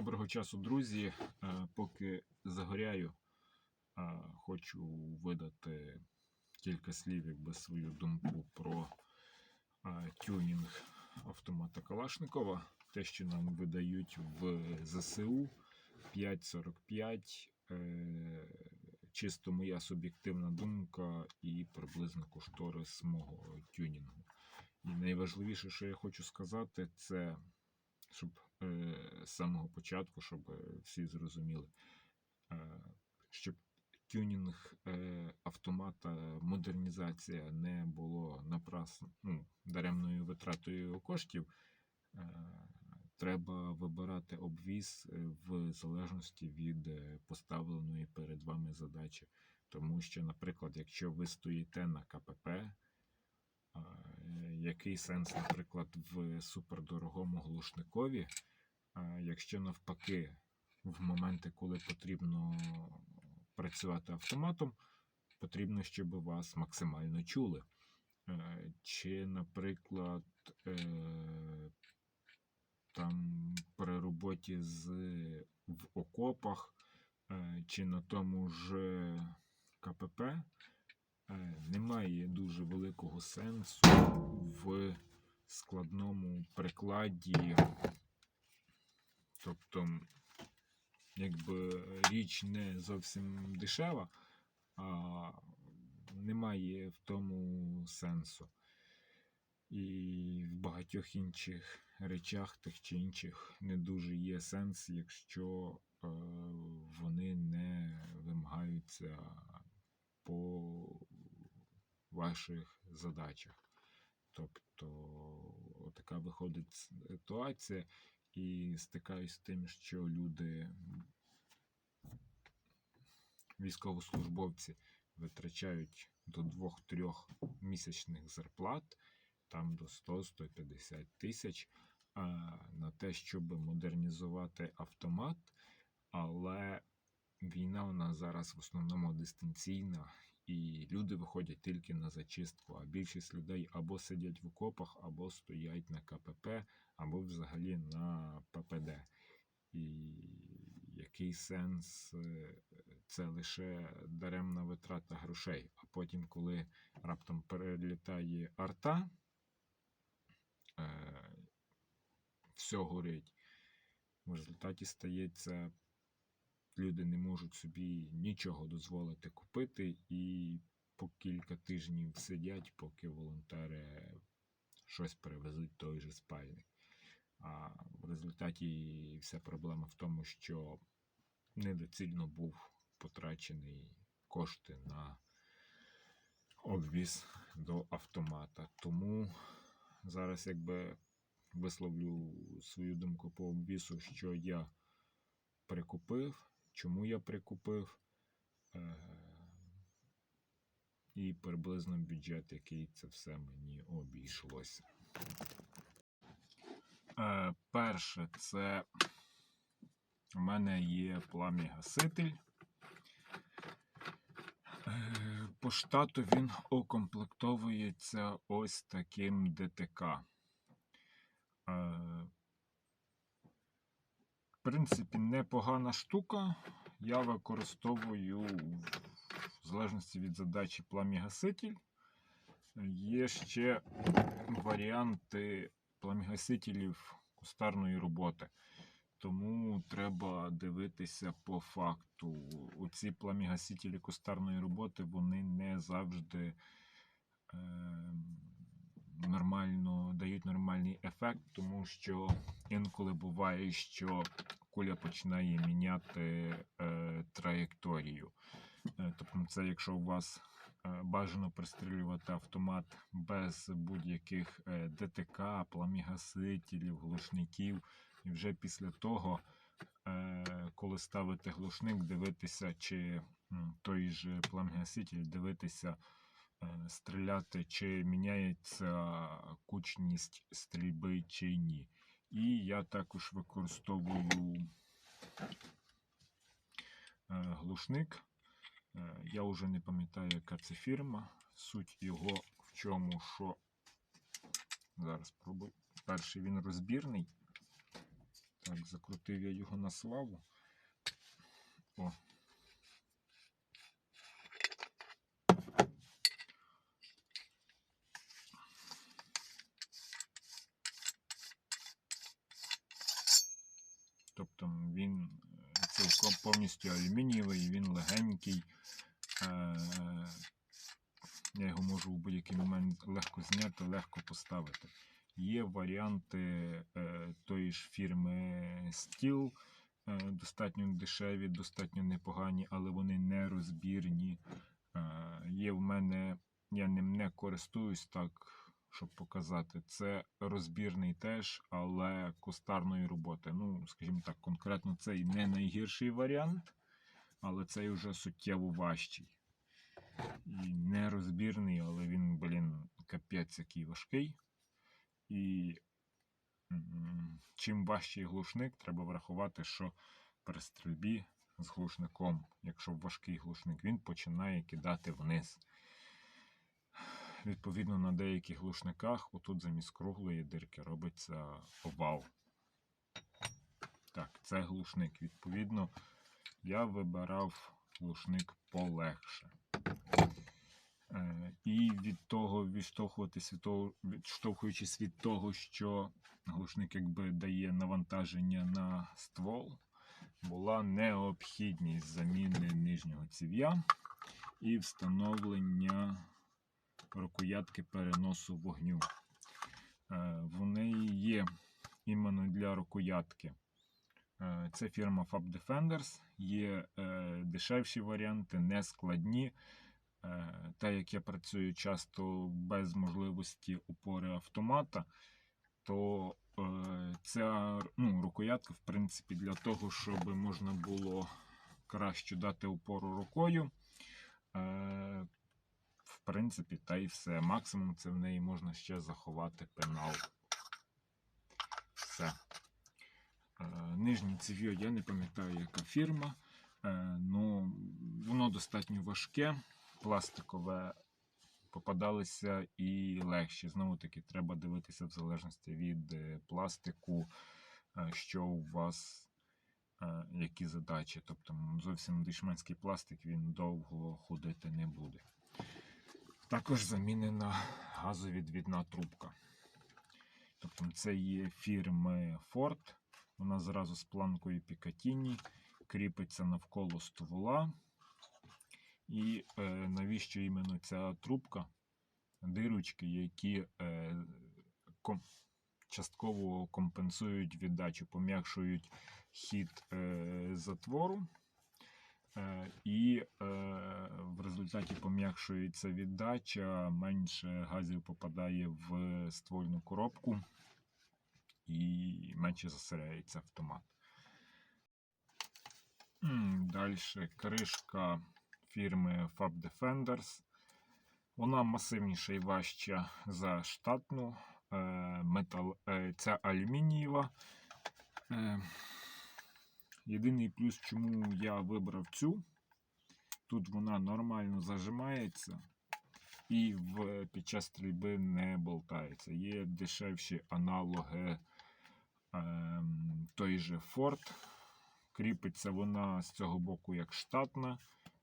Доброго часу, друзі. Е, Поки загоряю, е, хочу видати кілька слів, якби свою думку про е, тюнінг автомата Калашникова. Те, що нам видають в ЗСУ 5.45. е, Чисто моя суб'єктивна думка і приблизно кошторис мого тюнінгу. І найважливіше, що я хочу сказати, це щоб з самого початку, щоб е, всі зрозуміли, е, щоб тюнінг е, автомата, модернізація не було напрасно, ну, даремною витратою коштів. Е, треба вибирати обвіз е, в залежності від е, поставленої перед вами задачі. Тому що, наприклад, якщо ви стоїте на КПП, е, Який сенс, наприклад, в супердорогому глушникові, якщо навпаки, в моменти, коли потрібно працювати автоматом, потрібно, щоб вас максимально чули. Е, Чи, наприклад, е, там при роботі з, в окопах, е, чи на тому ж КПП, немає дуже великого сенсу в складному прикладі. Тобто, якби річ не зовсім дешева, а немає в тому сенсу. І в багатьох інших речах, тих чи інших, не дуже є сенс, якщо е, вони не вимагаються по ваших задачах. Тобто така виходить ситуація, і стикаюсь з тим, що люди, військовослужбовці, витрачають до 2-3 місячних зарплат, там до 100-150 тисяч на те, щоб модернізувати автомат, але війна у нас зараз в основному дистанційна, і люди виходять тільки на зачистку. А більшість людей або сидять в окопах, або стоять на КПП, або взагалі на ППД. І який сенс е, це лише даремна витрата грошей. А потім, коли раптом перелітає арта, е, все горить. В результаті стається люди не можуть собі нічого дозволити купити і по кілька тижнів сидять, поки волонтери щось привезуть той же спальник. А в результаті вся проблема в тому, що недоцільно був потрачений кошти на обвіз до автомата. Тому зараз якби висловлю свою думку по обвісу, що я прикупив, чому я прикупив, е, і приблизно бюджет, який це все мені обійшлося. Е, Перше, це у мене є пламігаситель. Е, По штату він укомплектовується ось таким ДТК. В принципі, непогана штука. Я використовую в залежності від задачі пламігаситель. Є ще варіанти пламігасителів кустарної роботи. Тому треба дивитися по факту. Оці пламігасителі кустарної роботи вони не завжди е, нормально дають нормальний ефект, тому що інколи буває, що куля починає міняти е, траєкторію. Е, тобто, це якщо у вас е, бажано пристрілювати автомат без будь-яких е, ДТК, пламігасителів, глушників. І вже після того, е, коли ставите глушник, дивитися, чи той же пламігаситель, дивитися, стріляти, чи міняється кучність стрільби чи ні. І я також використовую е, глушник. Е, Я вже не пам'ятаю, яка це фірма. Суть його в чому, що зараз спробую. Перший він розбірний. Так, закрутив я його на славу. О. Тобто він е, цілком повністю алюмінієвий, він легенький. Е, Я його можу в будь-який момент легко зняти, легко поставити. Є варіанти е, тої ж фірми е, достатньо дешеві, достатньо непогані, але вони не розбірні. Е, Є в мене, я ним не користуюсь так, щоб показати. Це розбірний теж, але кустарної роботи. Ну, скажімо так, конкретно цей не найгірший варіант, але цей вже суттєво важчий. І не розбірний, але він, блін, капець який важкий. І чим важчий глушник, треба врахувати, що при стрільбі з глушником, якщо важкий глушник, він починає кидати вниз. Відповідно, на деяких глушниках, отут замість круглої дирки робиться овал. Так, це глушник. Відповідно, я вибирав глушник полегше. Е, І від того відштовхуватись від того, відштовхуючись від того, що глушник якби дає навантаження на ствол, була необхідність заміни нижнього ців'я і встановлення рукоятки переносу вогню. Е, Вони є іменно для рукоятки. Е, Це фірма Fab Defenders. Є е, дешевші варіанти, не складні. Е, Та як я працюю часто без можливості опори автомата, то ця ну, рукоятка, в принципі, для того, щоб можна було краще дати опору рукою. Принципі, та й все. Максимум це в неї можна ще заховати пенал. Все. Е, Нижнє ців'я, я не пам'ятаю, яка фірма. Е, Ну, воно достатньо важке, пластикове. Попадалися і легші. Знову таки, треба дивитися в залежності від е, пластику, що у вас, які задачі. Тобто зовсім дешманський пластик він довго ходити не буде. Також замінена газовідвідна трубка. Тобто це є фірми Ford. Вона зразу з планкою Picatinny, кріпиться навколо ствола. І е, навіщо іменно ця трубка? Дирочки, які е, ком, частково компенсують віддачу, пом'якшують хід е, затвору. Е, і е, в результаті пом'якшується віддача, менше газів попадає в ствольну коробку і менше засоряється автомат. Далі кришка фірми Fab Defenders. Вона масивніша і важча за штатну. Е, метал, Це алюмінієва. Єдиний плюс, чому я вибрав цю. Тут вона нормально зажимається і в, під час стрільби не болтається. Є дешевші аналоги е, той же Ford. Кріпиться вона з цього боку як штатна.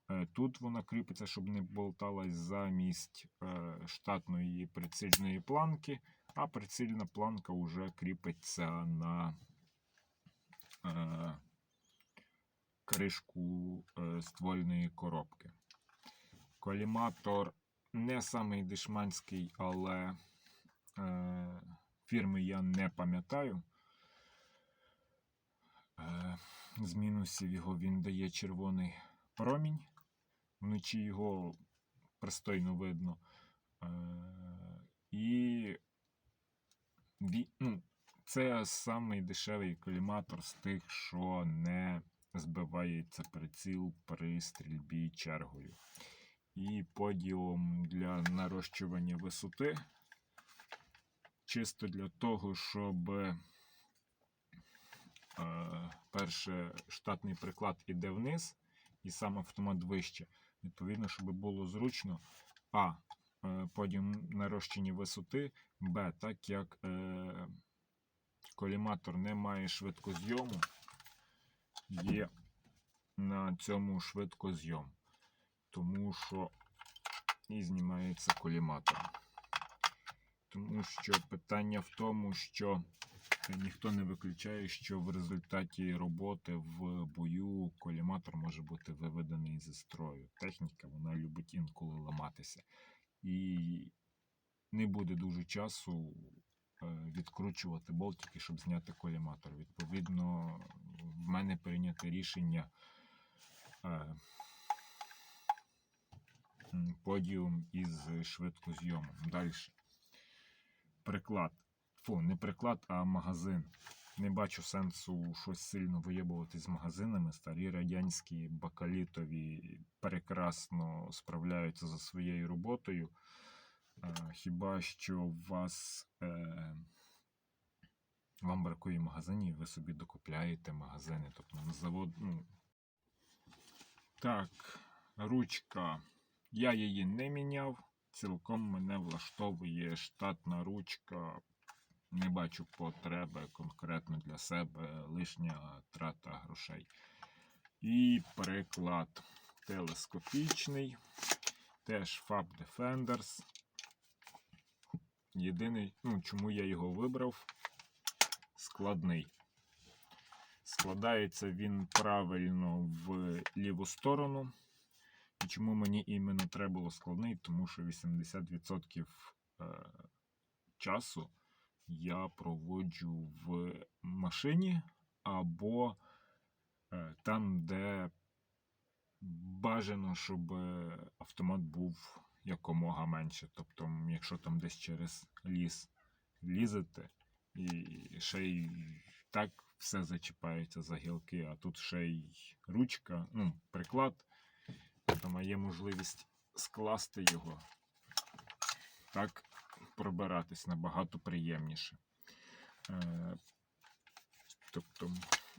Е, Тут вона кріпиться, щоб не болталась замість е, штатної прицільної планки, а прицільна планка вже кріпиться на е, кришку е, ствольної коробки. Коліматор не самий дешманський, але е, фірми я не пам'ятаю. Е, з мінусів його він дає червоний промінь. Вночі його пристойно видно. Е, і ну, це самий дешевий коліматор з тих, що не збивається приціл при стрільбі чергою. І подіум для нарощування висоти. Чисто для того, щоб е, перше штатний приклад іде вниз, і сам автомат вище. Відповідно, щоб було зручно. А. Е, подіум нарощення висоти, Б, так як е, коліматор не має швидкозйому, є на цьому швидкозйом, тому що і знімається коліматор. Тому що питання в тому, що ніхто не виключає, що в результаті роботи в бою коліматор може бути виведений зі строю. Техніка вона любить інколи ламатися. І не буде дуже часу е, відкручувати болтики, щоб зняти коліматор. Відповідно, в мене прийнято рішення е, подіум із швидкозйомом. Далі. Приклад. Фу, не приклад, а магазин. Не бачу сенсу щось сильно виєбувати з магазинами. Старі радянські бакалітові прекрасно справляються за своєю роботою. Е, Хіба що у вас е, вам бракує магазинів, ви собі докупляєте магазини. Тобто на завод. Ну... Так, ручка. Я її не міняв. Цілком мене влаштовує штатна ручка. Не бачу потреби конкретно для себе лишня трата грошей. І приклад телескопічний. Теж Fab Defenders. Єдиний, ну, чому я його вибрав, складний. Складається він правильно в ліву сторону. І чому мені іменно треба було складний? Тому що 80% е, часу я проводжу в машині або е, там, де бажано, щоб автомат був якомога менше. Тобто, якщо там десь через ліс лізете, і ще й так все зачіпається за гілки, а тут ще й ручка, ну, приклад, там є можливість скласти його. Так пробиратись набагато приємніше. Е, тобто,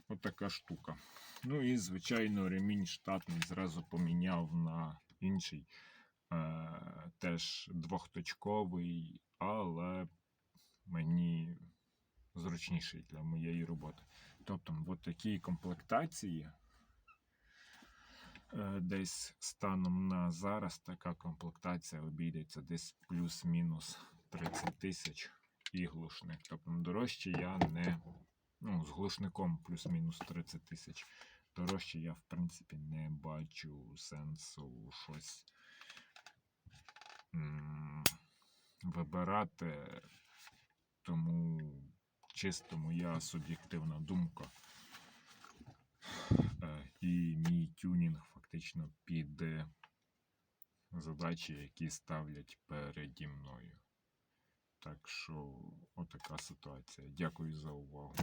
отака штука. Ну і, звичайно, ремінь штатний зразу поміняв на інший. Е, теж двохточковий, але мені зручніший для моєї роботи. Тобто, в такій комплектації, е, десь станом на зараз така комплектація обійдеться десь плюс-мінус 30 тисяч і глушник. Тобто дорожче я не. Ну, з глушником плюс-мінус 30 тисяч. Дорожче я, в принципі, не бачу сенсу щось м, вибирати. Тому чисто моя суб'єктивна думка. Е, І мій тюнінг фактично під задачі, які ставлять переді мною. Так що, отака ситуація. Дякую за увагу.